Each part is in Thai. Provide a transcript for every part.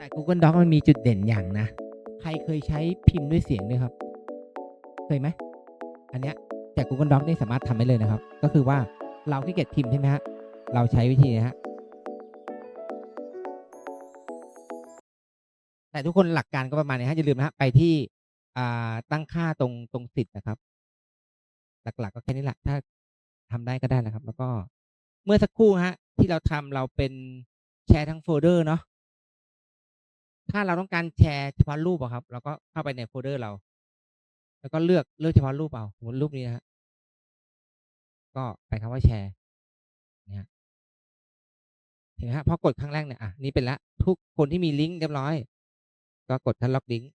แต่ Google Docs มันมีจุดเด่นอย่างนะ ใครเคยใช้พิมพ์ด้วยเสียงด้วยครับ เคยไหม อันเนี้ยจาก Google Docs นี่สามารถทำได้เลยนะครับ ก็คือว่าเราขี้เกียจพิมพ์ใช่ไหมฮะ เราใช้วิธีนี้ฮะ แต่ทุกคนหลักการก็ประมาณนี้ฮะ อย่าลืมนะฮะ ไปที่อ่าตั้งค่าตรงตรงสิทธิ์นะครับ หลักๆก็แค่นี้แหละ ถ้าทำได้ก็ได้แล้วครับ แล้วก็เมื่อสักครู่ฮะ ที่เราทำเราเป็นแชร์ทั้งโฟลเดอร์เนาะ ถ้าเราต้องการแชร์เฉพาะรูปอะครับ เราก็เข้าไปในโฟลเดอร์เรา แล้วก็เลือกเลือกเฉพาะรูปเอาสมมติรูปนี้นะฮะก็ไปคำว่าแชร์นี่ยฮะเห็นไหมฮะพอกดครั้งแรกเนี่ยอะนี่เป็นละทุกคนที่มีลิงก์เรียบร้อย ก็กดทันล็อกลิงก์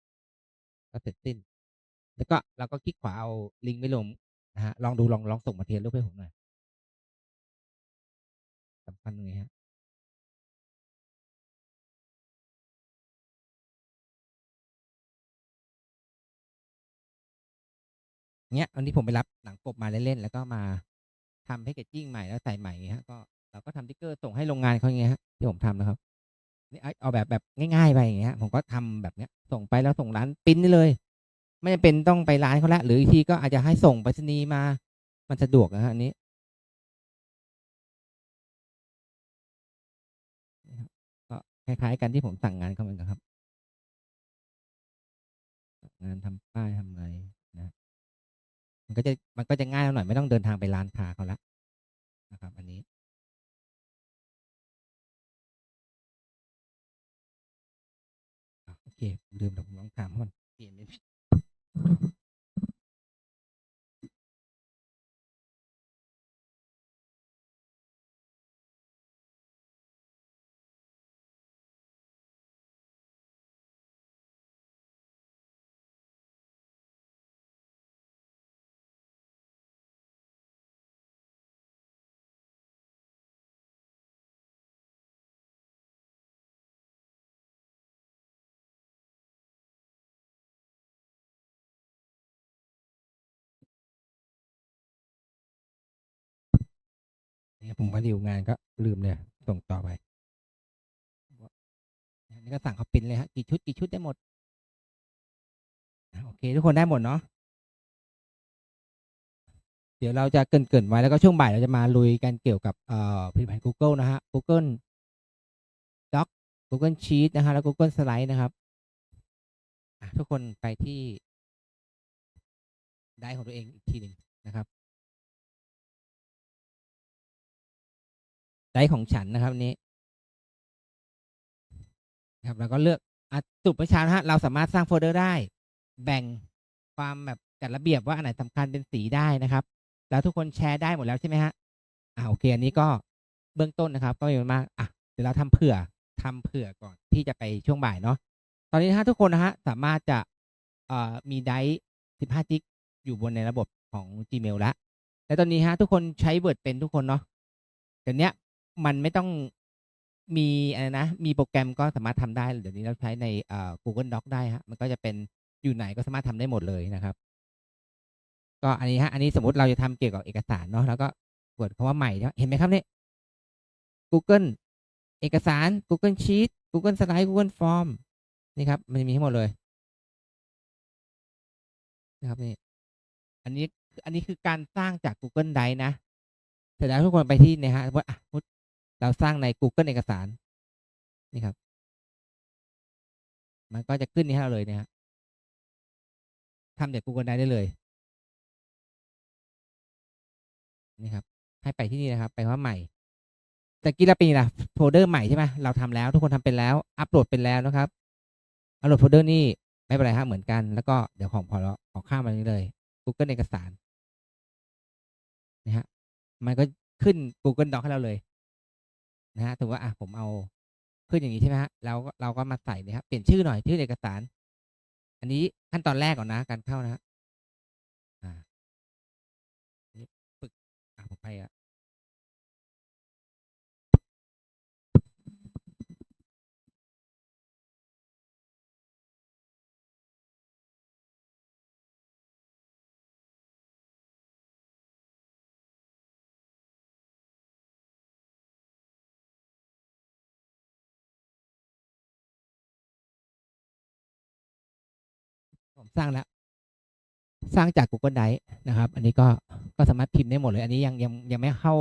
ก็เสร็จสิ้น แล้วก็เราก็คลิกขวาเอาลิงก์ไม่ลงนะฮะลองดูลองลองส่งมาเทียนรูปให้ผมหน่อยสำคัญตรงนี้ฮะ เนี้ยวันนี้ผมไปรับหนังกบมาเล่นๆแล้วก็มาทำแพคเกจจิ้งใหม่แล้วใส่ใหม่เงี้ยฮะก็เราก็ทำติ๊กเกอร์ส่งให้โรงงานเขาอย่างเงี้ยฮะที่ผมทำนะครับนี่เอาเอาแบบแบบง่ายๆไปอย่างเงี้ยผมก็ทำแบบเนี้ย ส่งไปแล้วส่งร้านปริ้นได้เลย ไม่จำเป็นต้องไปร้านเขาละหรืออีกทีก็อาจจะให้ส่งไปรษณีย์มา มันสะดวกนะฮะอันนี้ก็คล้ายๆกันที่ผมสั่งงานเขาเหมือนกันครับ งานทำป้ายทำอะไร มันก็จะมันก็จะง่ายหน่อยไม่ต้องเดินทางไปร้านค้าเขาละนะครับ อันนี้ โอเคลืมเดี๋ยวผมลองถามก่อนเปลี่ยน ผมมาดีลงานก็ลืมเลยส่งต่อไปนี่ก็สั่งเขาปริ้นเลยฮะกี่ชุดกี่ชุดได้หมดโอเค ทุกคนได้หมดเนาะเดี๋ยวเราจะเกินเกินๆไว้แล้วก็ช่วงบ่ายเราจะมาลุยกันเกี่ยวกับเอ่อผลิตภัณฑ์ Google นะฮะ Google Doc Google Sheet นะฮะแล้ว Google Slide นะครับทุกคนไปที่ได้ของตัวเองอีกทีหนึ่งนะครับ ได้ของฉันนะครับนี้ครับแล้วก็เลือกอจุดประชานะฮะเราสามารถสร้างโฟลเดอร์ได้ แบ่งความแบบจัดระเบียบว่าอันไหนสำคัญเป็นสีได้นะครับ แล้วทุกคนแชร์ได้หมดแล้วใช่ไหมฮะอ่าโอเคอันนี้ก็เบื้องต้นนะครับ ก็ไม่มากอะเดี๋ยวเราทำเผื่อทำเผื่อก่อนที่จะไปช่วงบ่ายเนาะตอนนี้ฮะทุกคนนะฮะสามารถจะเอ่อมีไดร์15จิกอยู่บนในระบบของ Gmail ล้วและตอนนี้ฮะทุกคนใช้ Word เป็นทุกคนเนาะเดี๋ยวเนี้ย มันไม่ต้องมีอะไรนะ มีโปรแกรมก็สามารถทำได้ เดี๋ยวนี้เราใช้ในเอ่อ Google Doc ได้ฮะ มันก็จะเป็นอยู่ไหนก็สามารถทำได้หมดเลยนะครับ ก็อันนี้ฮะ อันนี้สมมติเราจะทำเกี่ยวกับเอกสารเนาะ แล้วก็กดคำว่าใหม่เห็นไหมครับเนี่ย Google เอกสาร Google Sheet Google Slide Google Form นี่ครับ มันมีทั้งหมดเลยนะครับนี่ อันนี้ อันนี้คือการสร้างจาก Google Drive นะ เสร็จแล้วทุกคนไปที่เนี่ยฮะว่าอะ เราสร้างใน Google เอกสาร นี่ครับ มันก็จะขึ้นนี่ให้เราเลยเนี่ยฮะทำจาก Google Drive ได้เลย นี่ครับ ให้ไปที่นี่นะครับ ไปว่าใหม่แต่กี้เราเป็นนะโฟลเดอร์ใหม่ใช่ไหมเราทำแล้วทุกคนทำเป็นแล้ว อัปโหลดเป็นแล้วนะครับ อัปโหลดโฟลเดอร์นี่ไม่เป็นไรฮะเหมือนกัน แล้วก็เดี๋ยวของพอเราขอข้ามมานี้เลย Google เอกสารนะฮะ มันก็ขึ้น Google Doc ให้เราเลย นะฮะถือว่าอะผมเอาขึ้นอย่างนี้ใช่ไหมฮะแล้วเราก็มาใส่นี่ครับเปลี่ยนชื่อหน่อยชื่อเอกสาร อันนี้ขั้นตอนแรกก่อนนะ การเข้านะฮะอ่าฝึกอะผมไปอะ สร้างแล้ว สร้างจาก Google Drive นะครับ อันนี้ก็ก็สามารถพิมพ์ได้หมดเลย อันนี้ยังยังยังไม่เข้า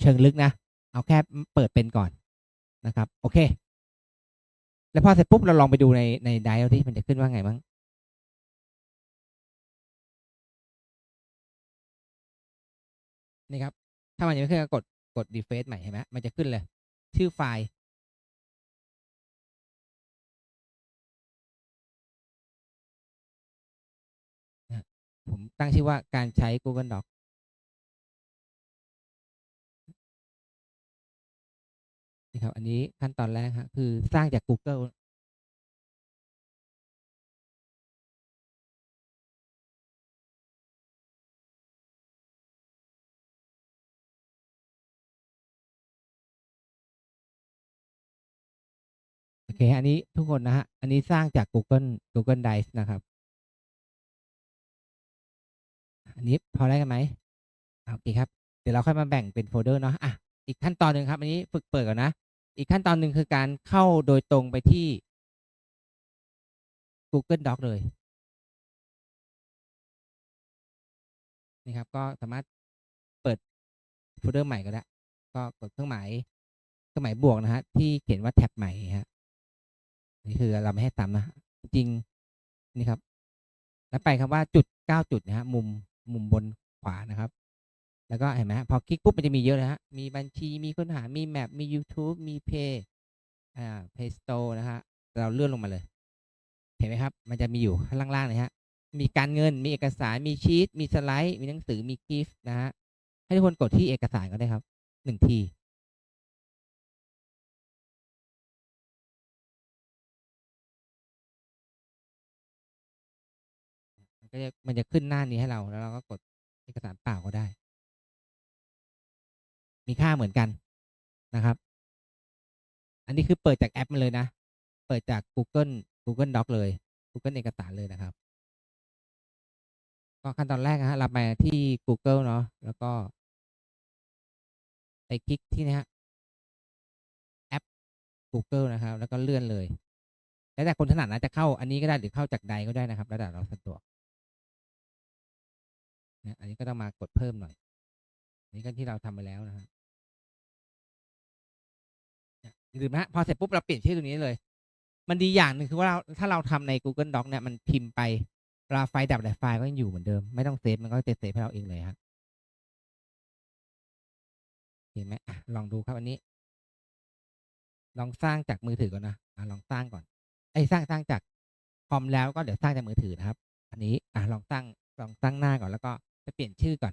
เชิงลึกนะ เอาแค่เปิดเป็นก่อนนะครับ โอเค แล้วพอเสร็จปุ๊บเราลองไปดูในในไดร์ที่มันจะขึ้นว่าไงบ้างนี่ครับ ถ้ามันยังไม่ขึ้นก็กดกด r e f r e s ใหม่เห็นไหมมันจะขึ้นเลย ชื่อไฟล์ ผมตั้งชื่อว่าการใช้ Google Docs นี่ครับ อันนี้ขั้นตอนแรกฮะคือสร้างจาก Google โอเค อันนี้ทุกคนนะฮะ อันนี้สร้างจาก Google Google Drive นะครับ อันนี้พอได้กันไหมอะโอเคครับ เดี๋ยวเราค่อยมาแบ่งเป็นโฟลเดอร์เนาะอะอีกขั้นตอนหนึ่งครับอันนี้ฝึกเปิดก่อนนะ อีกขั้นตอนหนึ่งคือการเข้าโดยตรงไปที่ Google Doc เลยนี่ครับ ก็สามารถเปิดโฟลเดอร์ใหม่ก็ได้ ก็กดเครื่องหมายเครื่องหมายบวกนะฮะที่เขียนว่าแท็บใหม่ฮะนี่คือเราไม่ให้ซ้ำนะจริงนี่ครับ แล้วไปคำว่าจุดเก้าจุดนะฮะมุม มุมบนขวานะครับ แล้วก็เห็นไหมพอคลิกปุ๊บมันจะมีเยอะเลยฮะมีบัญชีมีค้นหามีแมปมี YouTube มีเพย์อ่าเพย์สโตนะฮะเราเลื่อนลงมาเลย เห็นไหมครับ มันจะมีอยู่ข้างล่างๆเลยฮะมีการเงินมีเอกสารมีชีตมีสไลด์ มีหนังสือมีกิฟต์นะฮะให้ทุกคนกดที่เอกสารก็ได้ครับหนึ่งที จะมันจะขึ้นหน้านี้ให้เราแล้วเราก็กดเอกสารเปล่าก็ได้ มีค่าเหมือนกันนะครับ อันนี้คือเปิดจากแอปมาเลยนะ เปิดจาก Google Google Doc เลย Google เอกสารเลยนะครับ ก็ขั้นตอนแรกนะฮะเราไปที่ Google เนาะแล้วก็ไปคลิกที่นี่ฮะแอป Google นะครับ แล้วก็เลื่อนเลยแล้วแต่คนถนัดนะจะเข้าอันนี้ก็ได้หรือเข้าจากใดก็ได้นะครับ แล้วแต่เราสะดวก นะอันนี้ก็ต้องมากดเพิ่มหน่อย อันนี้ก็ที่เราทำไปแล้วนะฮะเนี่ยอย่าลืมนะพอเสร็จปุ๊บเราเปลี่ยนชื่อตรงนี้เลย มันดีอย่างหนึ่งคือว่าเราถ้าเราทำใน Google Doc เนี่ยมันพิมพ์ไปเวลาไฟดับแต่ไฟล์ก็ยังอยู่เหมือนเดิม ไม่ต้องเซฟมันก็จะเซฟให้เราเองเลยครับเห็นไหมลองดูครับอันนี้ ลองสร้างจากมือถือก่อนนะอะลองสร้างก่อน ไอ้สร้างสร้างจากคอมแล้วก็เดี๋ยวสร้างจากมือถือนะครับ อันนี้อะลองสร้างลองสร้างหน้าก่อนแล้วก็ เปลี่ยนชื่อก่อน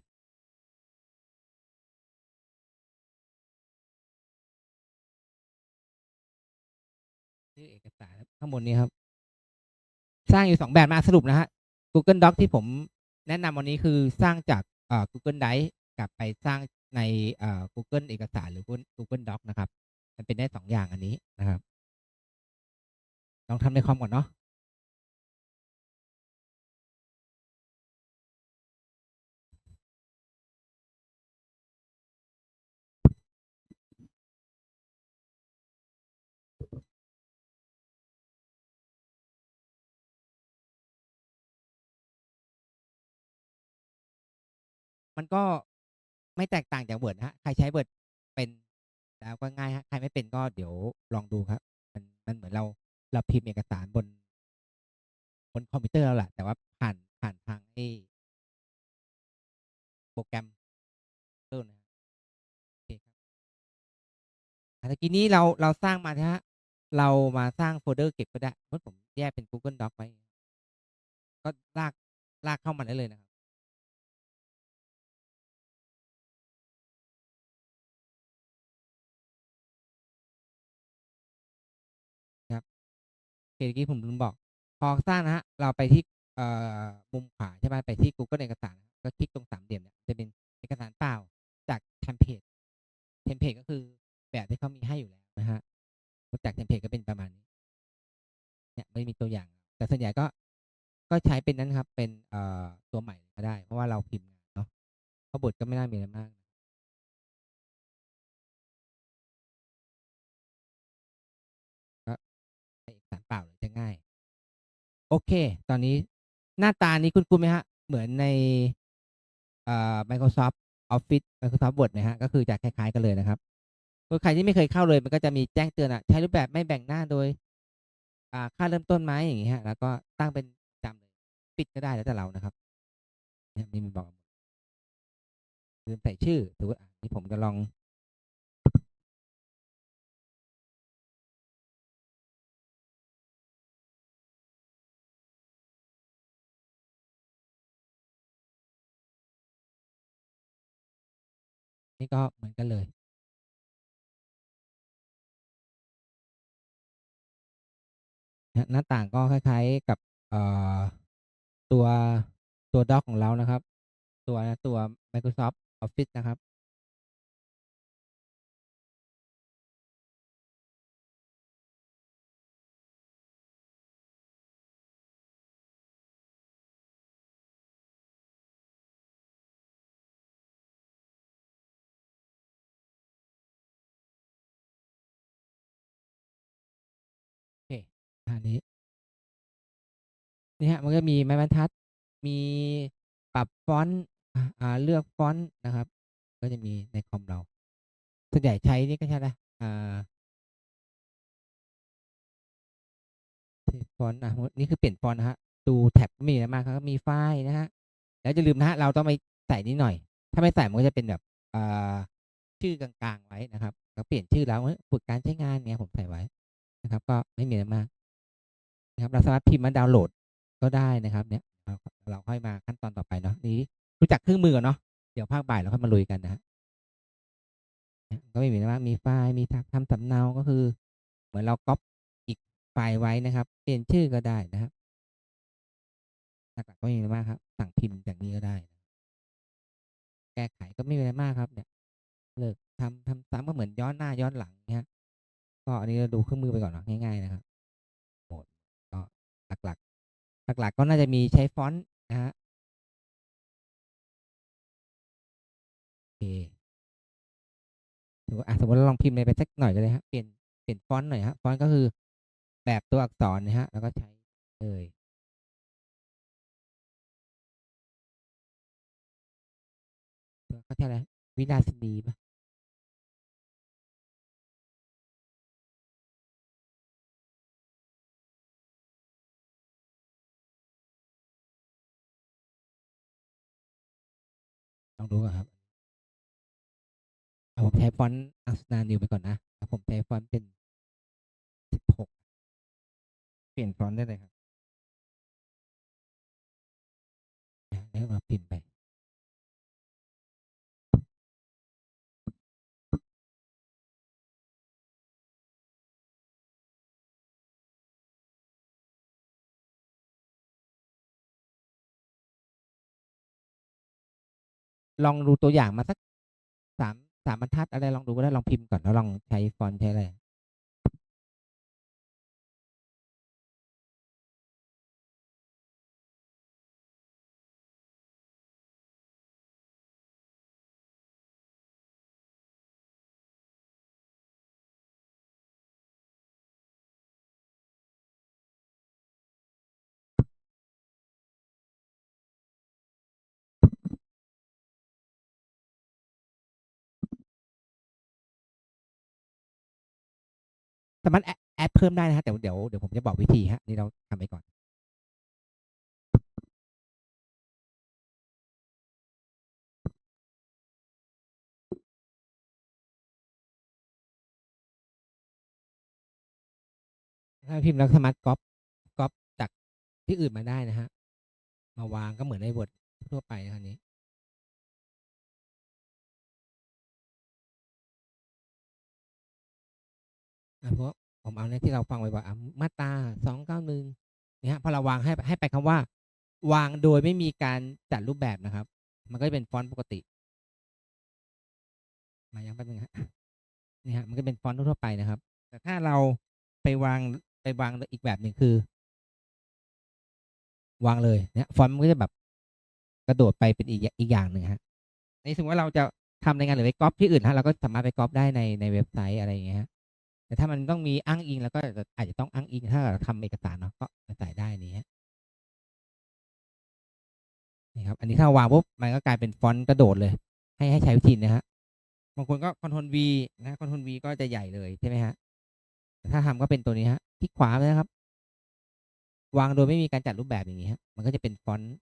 ชื่อเอกสารข้างบนนี้ครับ สร้างอยู่สองแบบมาสรุปนะฮะ Google Doc ที่ผมแนะนำวันนี้คือสร้างจากเอ่อ Google Drive กลับไปสร้างในเอ่อ Google เอกสารหรือ Google Doc นะครับ มันเป็นได้สองอย่างอันนี้นะครับ ลองทำในคอมก่อนเนาะ มันก็ไม่แตกต่างจาก Word นะฮะใครใช้ Word เป็นแล้วก็ง่ายฮะใครไม่เป็นก็เดี๋ยวลองดูครับ มันมันเหมือนเราเราพิมพ์เอกสารบน บนคอมพิวเตอร์เราแหละแต่ว่าผ่านผ่านทางไอ้โปรแกรมเออนะโอเคครับอะตะกี้นี้เราเราสร้างมาฮะเรามาสร้างโฟลเดอร์เก็บก็ได้เมื่อผมแยกเป็น Google Doc ไว้ ก็ลากลากเข้ามาได้เลยนะครับ เมื่อกี้ผมลืมบอก พอสร้างนะฮะ เราไปที่เอ่อมุมขวาใช่ไหมไปที่ Google เอกสาร ก็คลิกตรงสามเหลี่ยมเนี่ยจะเป็นเอกสารเปล่าจากเทมเพลต เทมเพลตก็คือแบบที่เขามีให้อยู่แล้วนะฮะจากเทมเพลตก็เป็นประมาณนี้ เนี่ยไม่มีตัวอย่าง แต่ส่วนใหญ่ก็ ก็ใช้เป็นนั้นครับ เป็นเอ่อตัวใหม่ก็ได้ เพราะว่าเราพิมพ์งานเนาะเพราะบทก็ไม่น่ามีอะไรมาก ก็ใช้เอกสารเปล่ายจะง่ายโอเค ตอนนี้หน้าตานี้คุณคุณไหมฮะ เหมือนในเอ่อ Microsoft Office Microsoft Word ไหมฮะ ก็คือจะคล้าย ๆ กันเลยนะครับคือใครที่ไม่เคยเข้าเลย มันก็จะมีแจ้งเตือนอะใช้รูปแบบไม่แบ่งหน้าโดย อ่า ค่าเริ่มต้นไหมอย่างงี้ฮะแล้วก็ตั้งเป็นจำเลยปิดก็ได้แล้วแต่เรานะครับเนี่ยนี่มันบอกลืมใส่ชื่อสมมุติอะนี่ผมจะลอง นี่ก็เหมือนกันเลยหน้าต่างก็คล้ายๆกับตัวตัวด็อกของเรานะครับ ตัวตัว Microsoft Office นะครับ อันนี้ นี่ครับมันก็มีไม้บรรทัด มีปรับฟอนต์อ่าเลือกฟอนต์นะครับ ก็จะมีในคอมเรา ส่วนใหญ่ใช้นี่ก็ใช่นะอ่าฟอนต์อ่านี่คือเปลี่ยนฟอนต์นะครับดูแท็บก็มีอะไรมากครับก็มีไฟล์นะครับแล้วอย่าลืมนะครับเราต้องไปใส่นี่หน่อย ถ้าไม่ใส่มันก็จะเป็นแบบอ่าชื่อกลางๆไว้นะครับ ก็เปลี่ยนชื่อแล้วฝึกการใช้งานเงี้ยผมใส่ไว้นะครับ ก็ไม่มีอะไรมาก นะครับเราสามารถพิมพ์มาดาวน์โหลดก็ได้นะครับเนี่ยเราค่อยมาขั้นตอนต่อไปเนาะนี้รู้จักเครื่องมือก่อนเนาะเดี๋ยวภาคบ่ายเราค่อยมาลุยกันนะครับเนี่ยก็ไม่มีอะไรมากมีไฟล์มีทำสำเนาก็คือ เหมือนเราก๊อบอีกไฟล์ไว้นะครับ เปลี่ยนชื่อก็ได้นะครับหลักๆก็ไม่มีอะไรมากครับ สั่งพิมพ์จากนี้ก็ได้ แก้ไขก็ไม่มีอะไรมากครับ เนี่ยเลิกทำทำซ้ำก็เหมือนย้อนหน้าย้อนหลังเงี้ยก็อันนี้เราดูเครื่องมือไปก่อนเนาะง่ายๆนะครับ หลักๆ หลักๆ ก็น่าจะมีใช้ฟอนต์นะครับโอเคสมมุติอ่าสมมติเราลองพิมพ์อะไรไปสักหน่อยก็ได้ครับเปลี่ยนเปลี่ยนฟอนต์หน่อยครับฟอนต์ก็คือแบบตัวอักษรนะครับแล้วก็ใช้เลยเขาใช้อะไรวิลาสินีปล่า?ลองรู้ครับผมใช้ฟอนต์ Asuna New ไปก่อนนะแล้วผมใช้ฟอนต์เป็นสิบหกเปลี่ยนฟอนต์ได้เลยครับแล้วเราพิมพ์ไป ลองดูตัวอย่างมาสักสามสามบรรทัดอะไรลองดูก็ได้ลองพิมพ์ก่อนแล้วลองใช้ฟอนต์ใช้อะไร สามารถแอดเพิ่มได้นะครับแต่เดี๋ยวเดี๋ยวผมจะบอกวิธีครับนี่เราทำไปก่อนถ้าพิมพ์แล้วสามารถก๊อบก๊อบจากที่อื่นมาได้นะครับมาวางก็เหมือนใน Word ทั่วไปคราวนี้ เพราะผมเอาเนี่ยที่เราฟังบ่อยๆอ่ามาตา291เนี่ยครับพอเราวางให้ให้ไปคำว่า วางโดยไม่มีการจัดรูปแบบนะครับ มันก็จะเป็นฟอนต์ปกติ มายังแป๊บนึงครับนี่ครับมันก็เป็นฟอนต์ทั่วไปนะครับ แต่ถ้าเราไปวางไปวางอีกแบบหนึ่งคือ วางเลยเนี่ยฟอนต์มันก็จะแบบกระโดดไปเป็นอีกอีกอย่างหนึ่งครับในสมมติว่าเราจะทำรายงานหรือไปก๊อบที่อื่นครับเราก็สามารถไปก๊อบได้ในในเว็บไซต์อะไรอย่างเงี้ย แต่ถ้ามันต้องมีอ้างอิงเราก็อาจจะต้องอ้างอิงถ้าเราทำเอกสารเนาะก็ใส่ได้นี้นี่ครับ อันนี้ถ้าวางปุ๊บมันก็กลายเป็นฟอนต์กระโดดเลย ให้ให้ใช้วิธีนะฮะบางคนก็คอนโทรล V นะคอนโทรล V ก็จะใหญ่เลยใช่ไหมฮะถ้าทำก็เป็นตัวนี้ฮะคลิกขวาเลยครับ วางโดยไม่มีการจัดรูปแบบอย่างนี้ฮะมันก็จะเป็นฟอนต์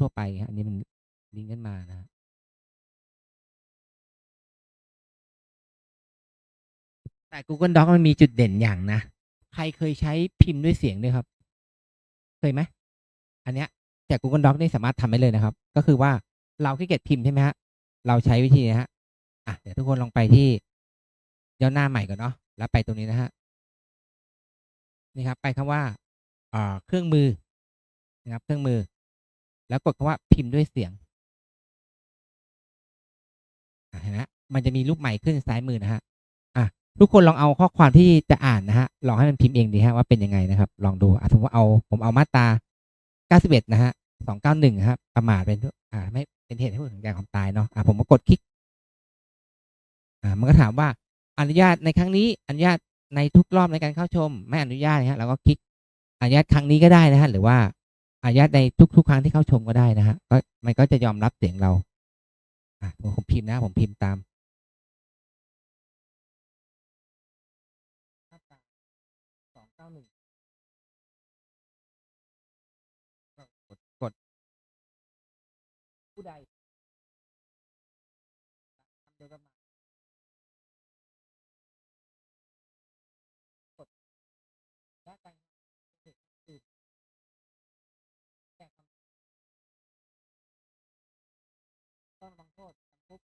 ทั่วไปฮะอันนี้มันลิงก์กันมานะ แต่ Google Doc มันมีจุดเด่นอย่างนะ ใครเคยใช้พิมพ์ด้วยเสียงด้วยครับ เคยไหม อันเนี้ยจาก Google Doc นี่สามารถทำได้เลยนะครับ ก็คือว่าเราขี้เกียจพิมพ์ใช่ไหมฮะ เราใช้วิธีนี้ฮะ อะ เดี๋ยวทุกคนลองไปที่ย้อนหน้าใหม่ก่อนเนาะ แล้วไปตรงนี้นะฮะ นี่ครับ ไปคำว่าอ่าเครื่องมือนะครับ เครื่องมือ แล้วกดคำว่าพิมพ์ด้วยเสียงอะเห็นไหมมันจะมีรูปใหม่ขึ้นซ้ายมือนะฮะ ทุกคนลองเอาข้อความที่จะอ่านนะฮะลองให้มันพิมพ์เองดีฮะว่าเป็นยังไงนะครับ ลองดูอะสมมติว่าเอาผมเอามาตรา91นะฮะ291ครับประมาทเป็นอ่าไม่เป็นเหตุให้ผู้อื่นถึงแก่ความตายเนาะอะผมก็กดคลิกอ่ามันก็ถามว่าอนุญาตในครั้งนี้อนุญาตในทุกรอบในการเข้าชม ไม่อนุญาตนะฮะเราก็คลิกอนุญาตครั้งนี้ก็ได้นะฮะหรือว่าอนุญาตในทุก ๆ ครั้งที่เข้าชมก็ได้นะฮะก็มันก็จะยอมรับเสียงเราอะผมพิมพ์นะผมพิมพ์ตาม ผู้ใดทำโดยประมาทกดและการตุอื่นแจ้งคำต้องระวังโทษจำคุก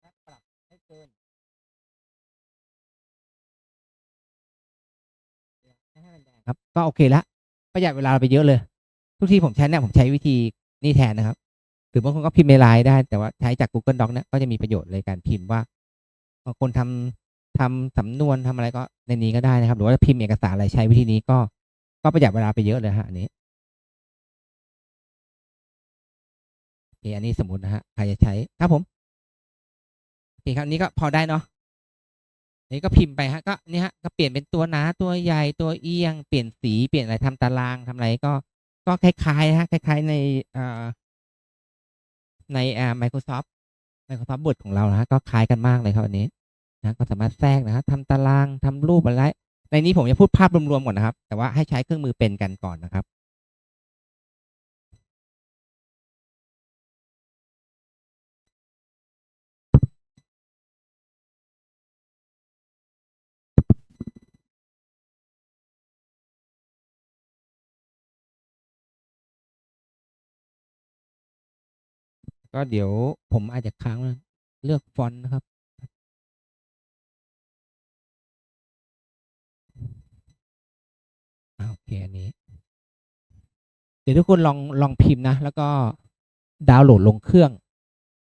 และปรับให้เกิน ครับ ก็โอเคละประหยัดเวลาไปเยอะเลย ทุกทีผมใช้เนี่ยผมใช้วิธีนี่แทนนะครับหรือบางคนก็พิมพ์ในไลน์ได้ แต่ว่าใช้จาก Google Doc เนี่ยก็จะมีประโยชน์เลยการพิมพ์ว่าบางคนทำทำสำนวนทำอะไรก็ในนี้ก็ได้นะครับ หรือว่าพิมพ์เอกสารอะไรใช้วิธีนี้ก็ก็ประหยัดเวลาไปเยอะเลยฮะอันนี้โอเคอันนี้สมมตินะฮะใครจะใช้ครับผมโอเคครับนี้ก็พอได้เนาะ นี่ก็พิมพ์ไปฮะก็นี่ฮะก็เปลี่ยนเป็นตัวหนาตัวใหญ่ตัวเอียง เปลี่ยนสีเปลี่ยนอะไรทำตารางทำอะไรก็ก็คล้ายๆฮะคล้าย ๆ ในเอ่อในอ่า Microsoft Microsoft Word ของเรานะฮะก็คล้ายกันมากเลยครับอันนี้นะก็สามารถแทรกนะฮะทำตารางทำรูปอะไรในนี้ผมจะพูดภาพรวมๆก่อนนะครับ แต่ว่าให้ใช้เครื่องมือเป็นกันก่อนนะครับ ก็เดี๋ยวผมอาจจะค้างเลือกฟอนต์นะครับอ่าโอเค อันนี้ เดี๋ยวทุกคนลองลองพิมพ์นะ แล้วก็ดาวน์โหลดลงเครื่อง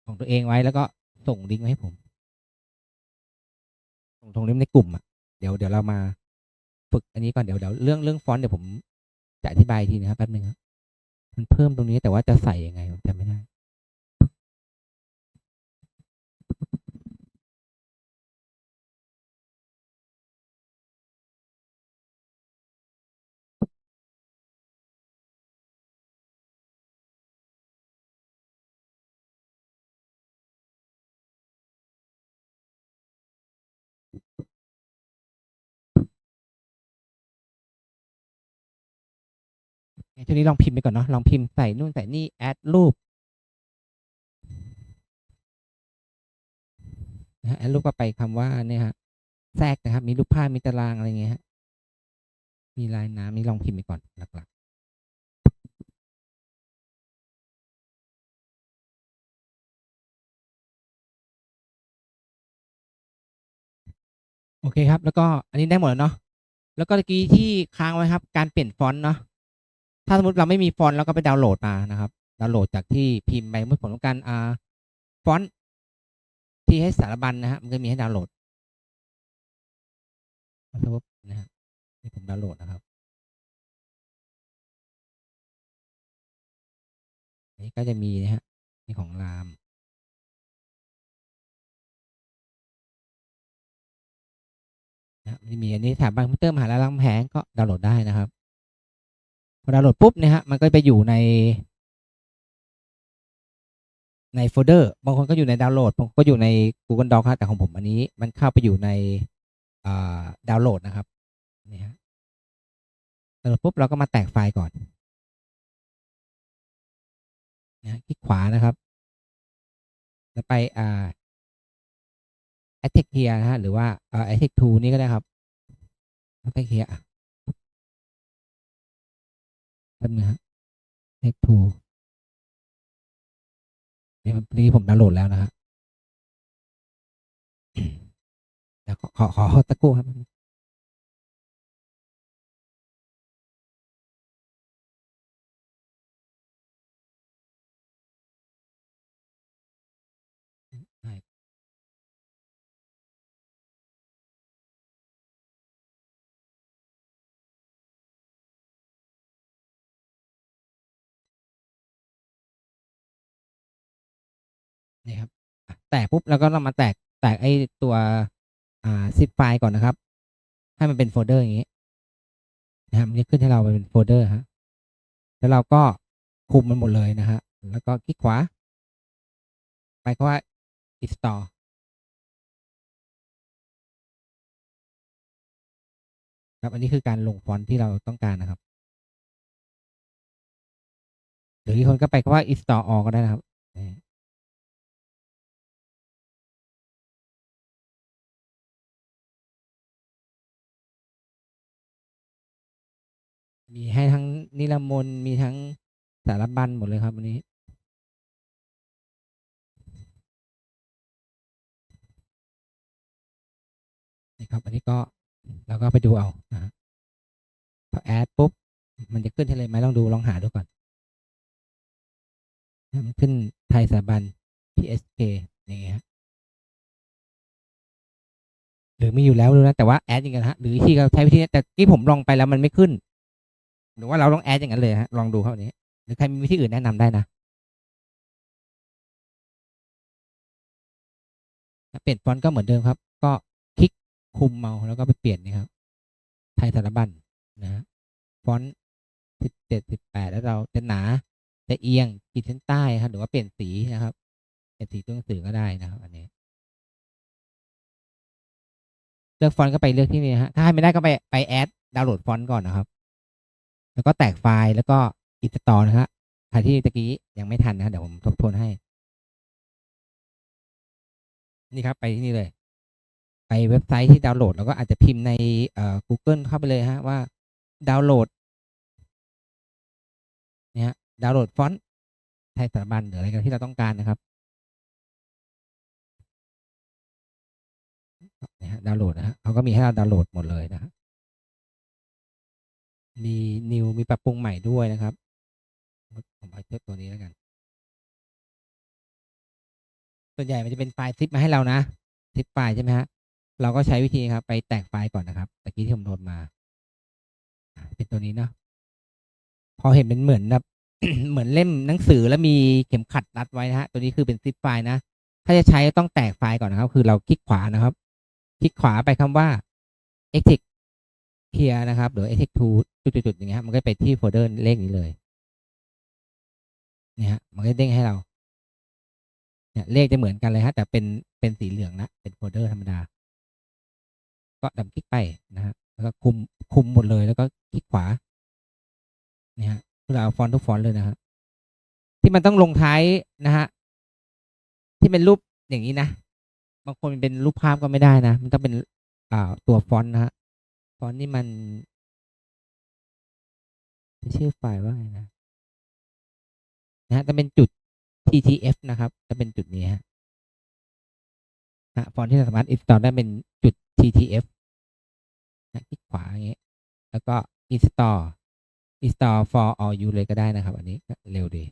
ของตัวเองไว้แล้วก็ส่งลิงก์มาให้ผม ส่งตรงลิงก์ในกลุ่มอะ เดี๋ยวเดี๋ยวเรามาฝึกอันนี้ก่อนเดี๋ยวเดี๋ยวเรื่องเรื่องฟอนต์เดี๋ยวผมจะอธิบายทีนะครับแป๊บนึงครับ มันเพิ่มตรงนี้แต่ว่าจะใส่ยังไงผมจำไม่ได้ ในช่วงนี้ลองพิมพ์ไปก่อนเนาะลองพิมพ์ใส่นู่นใส่นี่แอดรูปนะฮะแอดรูปก็ไปคำว่าเนี่ยฮะแทรกนะครับ มีรูปภาพมีตารางอะไรเงี้ยฮะมีลายน้ำนี่ลองพิมพ์ไปก่อนหลักๆโอเคครับ แล้วก็อันนี้ได้หมดแล้วเนาะแล้วก็ตะกี้ที่ค้างไว้ครับ การเปลี่ยนฟอนต์เนาะ ถ้าสมมติเราไม่มีฟอนต์เราก็ไปดาวน์โหลดมานะครับดาวน์โหลดจากที่พิมพ์ไปเมื่อผมต้องการอ่าฟอนต์ที่ให้สารบัญนะฮะมันก็มีให้ดาวน์โหลดสมมตินะฮะนี่ผมดาวน์โหลดนะครับอันนี้ก็จะมีนะฮะนี่ของรามนี่มีอันนี้สถาบันคอมพิวเตอร์มหาลัยรามแหงก็ดาวน์โหลดได้นะครับ พอดาวน์โหลดปุ๊บเนี่ยฮะมันก็ไปอยู่ใน ในโฟลเดอร์บางคนก็อยู่ในดาวน์โหลดบางคนก็อยู่ใน Google Doc ครับแต่ของผมอันนี้มันเข้าไปอยู่ในดาวน์โหลดนะครับนี่ฮะดาวน์โหลดปุ๊บเราก็มาแตกไฟล์ก่อนนะคลิกขวานะครับ แล้วไปอ่า attack here นะฮะหรือว่าอ่อ attack to นี่ก็ได้ครับ attack here อะ แป๊บนะฮะ attack to นี่นี่ผมดาวน์โหลดแล้วนะฮะเดี๋ยวขอขอขอตะกู้ครับ นี่ครับแตกปุ๊บแล้วก็เรามาแตกแตกไอ้ตัวอ่าซิปไฟล์ก่อนนะครับ ให้มันเป็นโฟลเดอร์อย่างนี้นะครับมันจะขึ้นให้เราเป็นโฟลเดอร์ฮะแล้วเราก็คุมมันหมดเลยนะฮะแล้วก็คลิกขวา ไปก็ว่า install ครับอันนี้คือการลงฟอนต์ที่เราต้องการนะครับ หรือที่คนก็ไปก็ว่า install all ก็ได้นะครับ มีให้ทั้งนิรมนมีทั้งสารบัญหมดเลยครับวันนี้ นี่ครับ อันนี้ก็เราก็ไปดูเอานะพอแอดปุ๊บ มันจะขึ้นให้เลยไหมลองดูลองหาดูก่อนมันขึ้นไทยสถาบัน PSK อย่างเงี้ยหรือมีอยู่แล้วดูนะแต่ว่าแอดอย่างไงฮะหรือที่เราใช้วิธีนี้แต่ที่ผมลองไปแล้วมันไม่ขึ้น หรือว่าเราต้องแอดอย่างนั้นเลยฮะลองดูครับนี้ หรือใครมีวิธีอื่นแนะนำได้นะเปลี่ยนฟอนต์ก็เหมือนเดิมครับ ก็คลิกคุมเมาส์แล้วก็ไปเปลี่ยนนี่ครับ ไทยสารบัญนะฮะฟอนต์สิบเจ็ดสิบแปดแล้วเราจะหนาจะเอียงขีดเส้นใต้ครับหรือว่าเปลี่ยนสีนะครับเปลี่ยนสีตัวหนังสือก็ได้นะครับ อันนี้เลือกฟอนต์ก็ไปเลือกที่นี่ฮะถ้าให้ไม่ได้ก็ไปไปแอดดาวน์โหลดฟอนต์ก่อนนะครับ แล้วก็แตกไฟล์แล้วก็อินสตอลนะฮะใครที่ตะกี้ยังไม่ทันนะเดี๋ยวผมทบทวนให้ นี่ครับไปที่นี่เลย ไปเว็บไซต์ที่ดาวน์โหลด แล้วก็อาจจะพิมพ์ในเอ่อ Google เข้าไปเลยฮะว่าดาวน์โหลดเนี่ยฮะดาวน์โหลดฟอนต์ไทยสถาบันหรืออะไรกันที่เราต้องการนะครับเนี่ยฮะดาวน์โหลดนะฮะเขาก็มีให้เราดาวน์โหลดหมดเลยนะฮะ มีนิวมีปรับปรุงใหม่ด้วยนะครับ ผมเอาเชือตัวนี้แล้วกัน ส่วนใหญ่มันจะเป็นไฟล์ซิปมาให้เรานะซิปไฟล์ใช่ไหมฮะเราก็ใช้วิธีครับ ไปแตกไฟล์ก่อนนะครับตะกี้ที่ผมโหลดมา เป็นตัวนี้เนาะพอเห็นเป็นเหมือนแบบเหมือนเล่มหนังสือแล้วมีเข็มขัดรัดไว้นะฮะตัวนี้คือเป็นซิปไฟล์นะถ้าจะใช้ต้องแตกไฟล์ก่อนนะครับ คือเราคลิกขวานะครับ คลิกขวาไปคำว่า exit here นะครับหรือ exit to จุดๆอย่างเงี้ยมันก็ไปที่โฟลเดอร์เลขนี้เลยเนี่ยฮะมันก็เด้งให้เราเนี่ยเลขจะเหมือนกันเลยฮะแต่เป็นเป็นสีเหลืองนะเป็นโฟลเดอร์ธรรมดา ก็ดับคลิกไปนะฮะแล้วก็คุมคุมหมดเลยแล้วก็คลิกขวาเนี่ยฮะคือเราเอาฟอนต์ทุกฟอนต์เลยนะฮะที่มันต้องลงท้ายนะฮะที่เป็นรูปอย่างนี้นะ บางคนเป็นรูปภาพก็ไม่ได้นะ มันต้องเป็นอ่าตัวฟอนต์นะฮะ ฟอนต์นี่มันชื่อไฟล์ว่าไงนะนะฮะจะเป็นจุด TTF นะครับจะเป็นจุดนี้ฮะนะฟอนต์ที่เราสามารถ install ได้เป็นจุด TTF นะคลิกขวาอย่างเงี้ยแล้วก็ install install for all you เลยก็ได้นะครับ อันนี้เร็วดี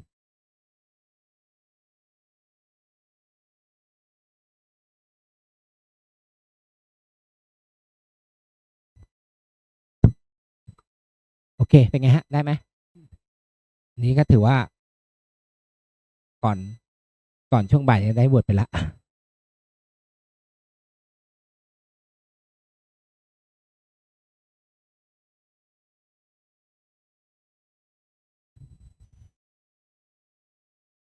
เค เป็นไงฮะ ได้ไหม นี่ก็ถือว่า ก่อน ก่อนช่วงบ่ายได้บวชไปละ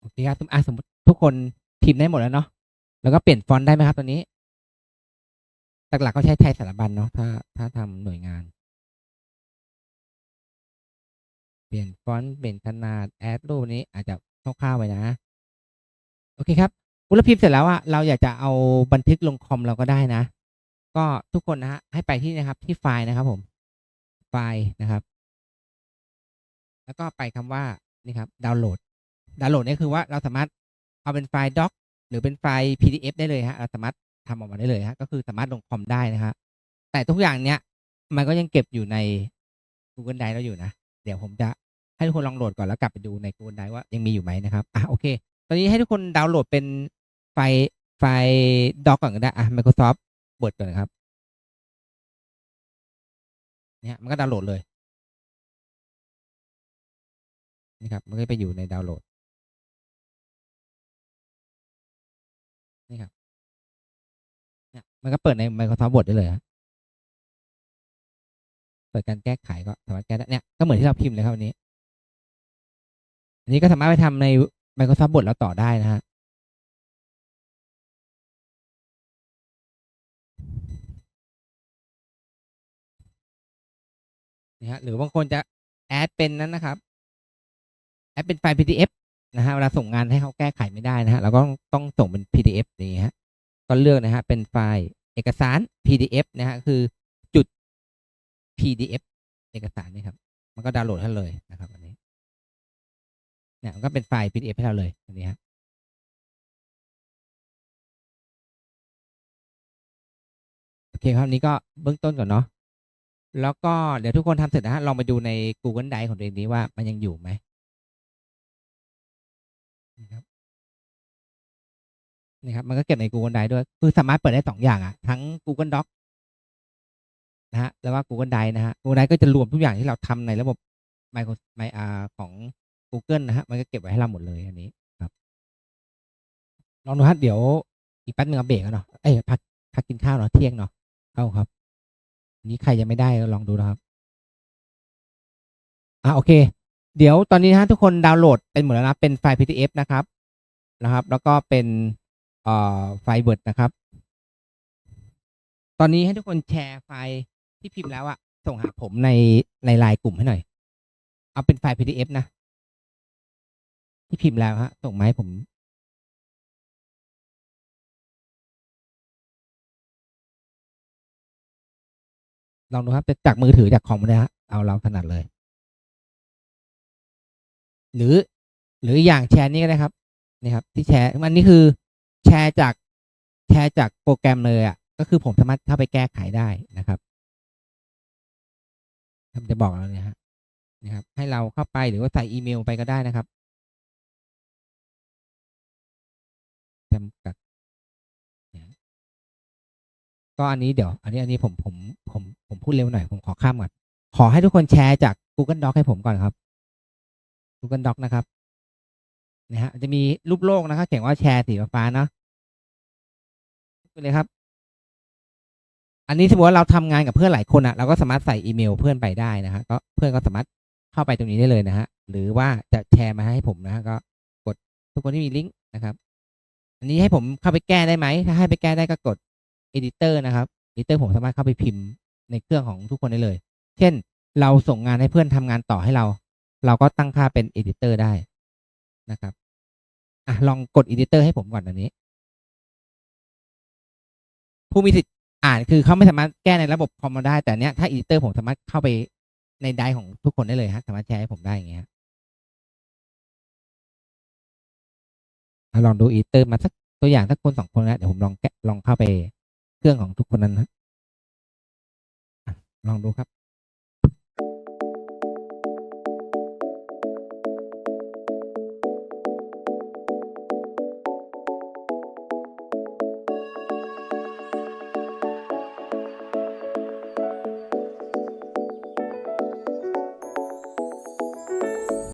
โอเคครับสมมติทุกคนพิมพ์ได้หมดแล้วเนาะ แล้วก็เปลี่ยนฟอนต์ได้ไหมครับตอนนี้ หลักๆก็ใช้ไทยสารบัญเนาะ ถ้า ถ้าทำหน่วยงาน ปลี่ยนฟอนต์ เปลี่ยนขนาด แอดรูปนี้อาจจะคร่าวๆไว้นะ โอเคครับอุลพิมพ์เสร็จแล้วอะเราอยากจะเอาบันทึกลงคอมเราก็ได้นะ ก็ทุกคนนะฮะให้ไปที่นะครับที่ไฟล์นะครับผม ไฟล์นะครับ แล้วก็ไปคำว่านี่ครับ ดาวน์โหลด ดาวน์โหลดเนี่ยคือว่าเราสามารถเอาเป็นไฟล์ doc หรือเป็นไฟล์ PDF ได้เลยฮะ เราสามารถทำออกมาได้เลยฮะ ก็คือสามารถลงคอมได้นะฮะแต่ทุกอย่างเนี้ยมันก็ยังเก็บอยู่ใน Google Drive เราอยู่นะ เดี๋ยวผมจะให้ทุกคนลองโหลดก่อนแล้วกลับไปดูใน Google Drive ว่ายังมีอยู่ไหมนะครับอะโอเค ตอนนี้ให้ทุกคนดาวน์โหลดเป็นไฟล์ไฟล์ doc ก่อนก็ได้อะ Microsoft Word ก่อนนะครับเนี่ยมันก็ดาวน์โหลดเลยนี่ครับมันก็ไปอยู่ในดาวน์โหลดนี่ครับเนี่ยมันก็เปิดใน Microsoft Word ได้เลยฮะ เปิดการแก้ไขก็สามารถแก้ได้เนี่ยก็เหมือนที่เราพิมพ์เลยครับอันนี้ อันนี้ก็สามารถไปทำใน Microsoft Word แล้วต่อได้นะฮะนี่ฮะหรือบางคนจะแอดเป็นนั้นนะครับ แอดเป็นไฟล์ PDF นะฮะเวลาส่งงานให้เขาแก้ไขไม่ได้นะฮะเราก็ต้องส่งเป็น PDF อย่างนี้ฮะก็เลือกนะฮะเป็นไฟล์เอกสาร PDF นะฮะคือ PDF เอกสารนี่ครับ มันก็ดาวน์โหลดให้เลยนะครับอันนี้เนี่ยมันก็เป็นไฟล์ PDF ให้เราเลยอันนี้ฮะโอเคครับนี้ก็เบื้องต้นก่อนเนาะแล้วก็เดี๋ยวทุกคนทำเสร็จนะฮะลองไปดูใน Google Drive ของตัวเองนี้ว่ามันยังอยู่ไหมนี่ครับนี่ครับมันก็เก็บใน Google Drive ด้วย คือสามารถเปิดได้สองอย่างอะทั้ง Google Doc นะฮะแล้วว่า Google Drive นะฮะ Google Drive ก็จะรวมทุกอย่างที่เราทำในระบบ Micro ไมอาของ Google นะฮะ มันก็เก็บไว้ให้เราหมดเลยอันนี้ครับ ลองดูฮะเดี๋ยวอีกแป๊บนึงเอาเบรกกันเนาะเอ้ยพักพักกินข้าวเนาะเที่ยงเนาะเข้าครับนี้ใครยังไม่ได้ก็ลองดูนะครับอ่าโอเค เดี๋ยวตอนนี้นะฮะทุกคนดาวน์โหลดเป็นหมดแล้วนะเป็นไฟล์ PDF นะครับนะครับ แล้วก็เป็นเอ่อไฟล์ Word นะครับ ตอนนี้ให้ทุกคนแชร์ไฟล์ ที่พิมพ์แล้วอะส่งหาผมในในไลน์กลุ่มให้หน่อย เอาเป็นไฟล์ PDF นะ ที่พิมพ์แล้วฮะ ส่งมาให้ผมลองดูครับจะจากมือถือจากคอมเลยฮะเอาเราถนัดเลย หรือ หรืออย่างแชร์นี่ก็ได้ครับนี่ครับ ที่แชร์อันนี้คือแชร์จากแชร์จากโปรแกรมเลยอะก็คือผมสามารถเข้าไปแก้ไขได้นะครับ ผมจะบอกเราเนี่ยฮะนะครับ ให้เราเข้าไปหรือว่าใส่อีเมลไปก็ได้นะครับจำกัดก็อันนี้เดี๋ยว อันนี้อันนี้ผมผมผมผมพูดเร็วหน่อยผมขอข้ามก่อนขอให้ทุกคนแชร์จาก Google Doc ให้ผมก่อนครับ Google Doc นะครับนะฮะจะมีรูปโลกนะครับเขียนว่าแชร์สีฟ้าเนาะไปเลยครับ อันนี้สมมติว่าเราทำงานกับเพื่อนหลายคนอะเราก็สามารถใส่อีเมลเพื่อนไปได้นะฮะก็เพื่อนก็สามารถเข้าไปตรงนี้ได้เลยนะฮะหรือว่าจะแชร์มาให้ผมนะฮะก็กดทุกคนที่มีลิงก์นะครับ อันนี้ให้ผมเข้าไปแก้ได้ไหมถ้าให้ไปแก้ได้ก็กด editor นะครับ editor ผมสามารถเข้าไปพิมพ์ในเครื่องของทุกคนได้เลย เช่น เราส่งงานให้เพื่อนทำงานต่อให้เรา เราก็ตั้งค่าเป็น editor ได้นะครับอะลองกด editor ให้ผมก่อนอันนี้ผู้มีสิทธิ อ่านคือเขาไม่สามารถแก้ในระบบคอมมาได้ แต่เนี้ยถ้าอีเดอร์ผมสามารถเข้าไปในไดของทุกคนได้เลยฮะ สามารถแชร์ให้ผมได้อย่างเงี้ยอะลองดูอีเดอร์มาสักตัวอย่างสักคนสองคนนะเดี๋ยวผมลองแกะลองเข้าไปเครื่องของทุกคนนั้นนะลองดูครับ